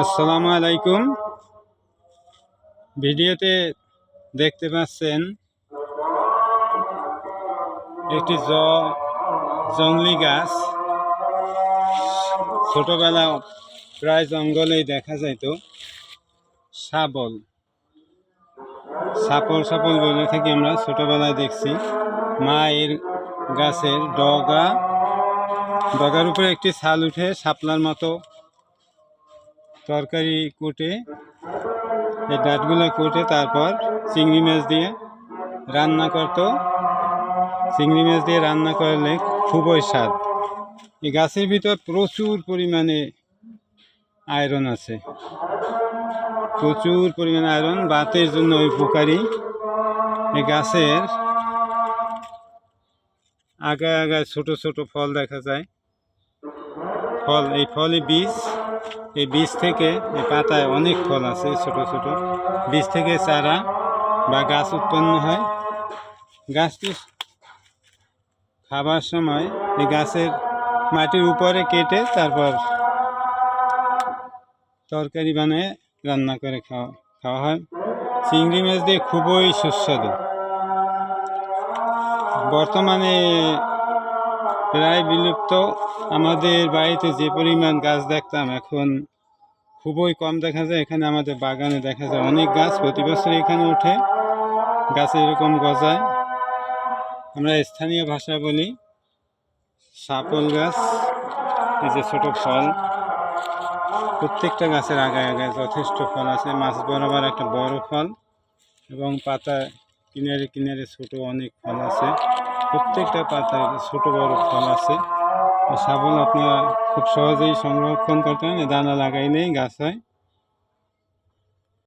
আসসালামু আলাইকুম। ভিডিওতে দেখতে পাচ্ছেন একটি জ, জংলি গাছ। ছোটবেলা প্রায় জঙ্গলেই দেখা যাইত। শাবল সাপল সাপল বলে থাকি আমরা, ছোটবেলায় দেখছি। মা এর গাছের ডগা। ডগার উপরে একটি ছাল উঠে শাপলার মতো তরকারি কুটে, এই ডাটগুলো কুটে তারপর চিংড়ি মাছ দিয়ে রান্না করতো। চিংড়ি মাছ দিয়ে রান্না করলে খুবই স্বাদ। এই গাছের ভিতর প্রচুর পরিমাণে আয়রন আছে। প্রচুর পরিমাণে আয়রন, বাতের জন্য উপকারী। এই গাছের আগায় আগায় ছোট ছোট ফল দেখা যায়। ফল, এই ফলই বীজ এই বীজ থেকে এই পাতায় অনেক ফল আছে, ছোট ছোট। বীজ থেকে চারা বা গাছ উৎপন্ন হয়। গাছটি খাবার সময় এই গাছের মাটির উপরে কেটে তারপর তরকারি বানিয়ে রান্না করে খাওয়া খাওয়া হয়। চিংড়ি মাছ দিয়ে খুবই সুস্বাদু। বর্তমানে প্রায় বিলুপ্ত। আমাদের বাড়িতে যে পরিমাণ গাছ দেখতাম, এখন খুবই কম দেখা যায়। এখানে আমাদের বাগানে দেখা যায় অনেক গাছ প্রতি বছর এখানে ওঠে। গাছে এরকম গজায়। আমরা স্থানীয় ভাষা বলি সাপল গাছ, এই যে ছোটো ফল। প্রত্যেকটা গাছের আগায় আগায় যথেষ্ট ফল আছে। মাছ বরাবর একটা বড় ফল এবং পাতা কিনারে কিনারে ছোট অনেক ফল আছে। প্রত্যেকটা পাতায় ছোট বড় ফল আছে। সাবুন আপনারা খুব সহজেই সংরক্ষণ করতে পারেন, দানা লাগাইলেই গাছ হয়।